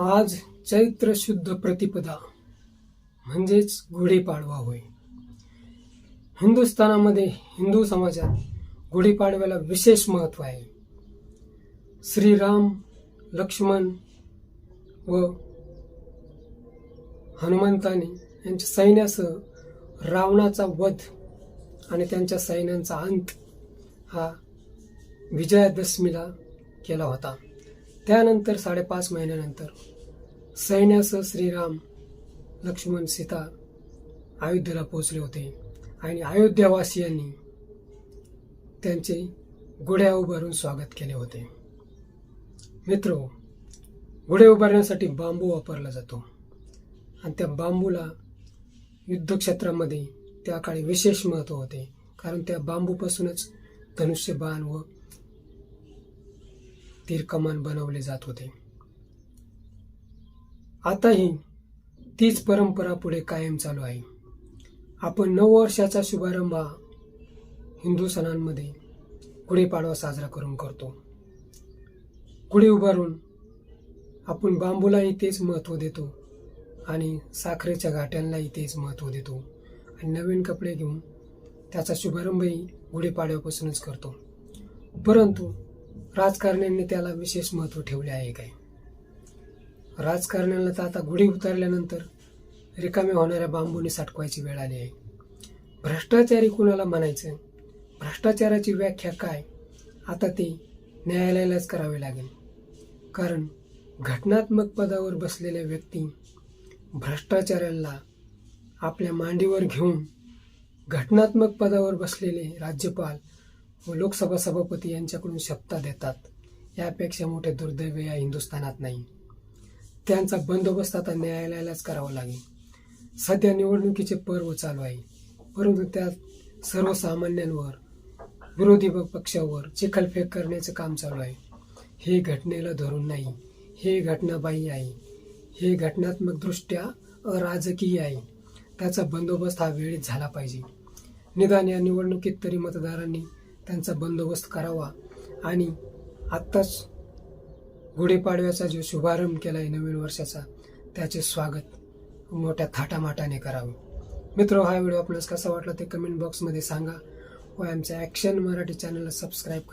आज चैत्र शुद्ध प्रतिपदा म्हणजेच गुढीपाडवा होय. हिंदुस्थानामध्ये हिंदू समाजात गुढीपाडव्याला विशेष महत्त्व आहे. श्रीराम लक्ष्मण व हनुमंताने यांच्या सैन्यासह रावणाचा वध आणि त्यांच्या सैन्यांचा अंत हा विजयादशमीला केला होता. त्यानंतर साडेपाच महिन्यानंतर सैन्यासह श्रीराम लक्ष्मण सीता अयोध्येला पोहोचले होते. आणि अयोध्यावासियांनी त्यांचे गुढ्या उभारून स्वागत केले होते. मित्र गुढे उभारण्यासाठी बांबू वापरला जातो. आणि त्या बांबूला युद्धक्षेत्रामध्ये त्या काळी विशेष महत्त्व होते. कारण त्या बांबूपासूनच धनुष्य बाण व तीर्कमान बनवले जात होते. आताही तीच परंपरा पुढे कायम चालू आहे. आपण नऊ वर्षाचा शुभारंभ हिंदू सणांमध्ये गुढीपाडवा साजरा करून करतो. गुढी उभारून आपण बांबूलाही तेच महत्त्व देतो आणि साखरेच्या घाट्यांनाही तेच महत्त्व देतो आणि नवीन कपडे घेऊन त्याचा शुभारंभही गुढीपाडव्यापासूनच करतो. परंतु राजकारण्यांनी त्याला विशेष महत्त्व ठेवले आहे काय? राजकारण्याला तर आता गुढी उतरल्यानंतर रिकाम्या होणाऱ्या बांबूने साठवायची वेळ आली आहे. भ्रष्टाचारी कुणाला म्हणायचं? भ्रष्टाचाराची व्याख्या काय? आता ते न्यायालयालाच करावे लागेल. कारण घटनात्मक पदावर बसलेल्या व्यक्ती भ्रष्टाचाराला आपल्या मांडीवर घेऊन घटनात्मक पदावर बसलेले राज्यपाल व लोकसभा सभापती यांच्याकडून सत्ता देतात. यापेक्षा मोठे दुर्दैव या हिंदुस्थानात नाही. त्यांचा बंदोबस्त आता न्यायालयालाच करावा लागेल. सध्या निवडणुकीचे पर्व चालू आहे. परंतु त्यात सर्वसामान्यांवर विरोधी पक्षावर चिखलफेक करण्याचं काम चालू आहे. हे घटनेला धरून नाही. हे घटनाबाई आहे. हे घटनात्मकदृष्ट्या अराजकीय आहे. त्याचा बंदोबस्त हा वेळीच झाला पाहिजे. निदान या निवडणुकीत तरी मतदारांनी त्यांचा बंदोबस्त करावा. आणि आत्ताच गुढीपाडव्याचा जो शुभारंभ केला आहे नवीन वर्षाचा त्याचे स्वागत मोठ्या थाटामाटाने करावं. मित्र हा व्हिडिओ आपणास कसा वाटला ते कमेंट बॉक्समध्ये सांगा व आमच्या ॲक्शन मराठी चॅनलला सबस्क्राईब करा.